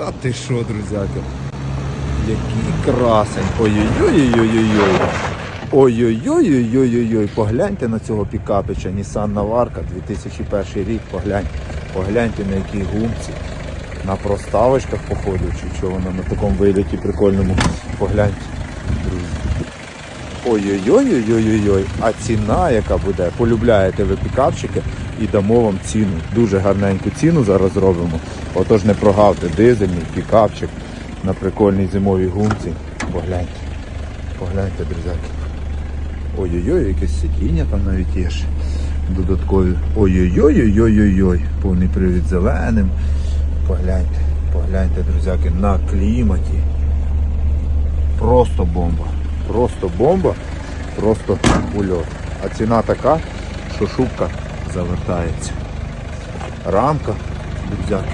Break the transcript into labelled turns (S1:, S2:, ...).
S1: Та ти що, друзяки? Який красень. Ой-ой-ой-ой-ой-ой. Ой-ой-ой-ой-ой-ой. Погляньте на цього пікапича. Nissan Navara 2001 рік. Погляньте. Погляньте на якій гумці. На проставочках походу, чи що воно на такому виліті прикольному. Погляньте, друзі. Ой-ой-ой-ой-ой-ой. А ціна, яка буде, полюбляєте ви пікапчики і дамо вам ціну. Дуже гарненьку ціну зараз зробимо. Отож не прогавте дизельний пікапчик на прикольній зимовій гумці. Погляньте. Погляньте, друзяки. Ой-ой-ой, якесь сидіння там навіть є ще. Додаткові. Ой-ой-ой-ой-ой-ой. Повний привід зеленим. Погляньте, погляньте, друзяки, на кліматі. Просто бомба. Просто бомба, просто ульот. А ціна така, що шубка завертається. Рамка, друзяки,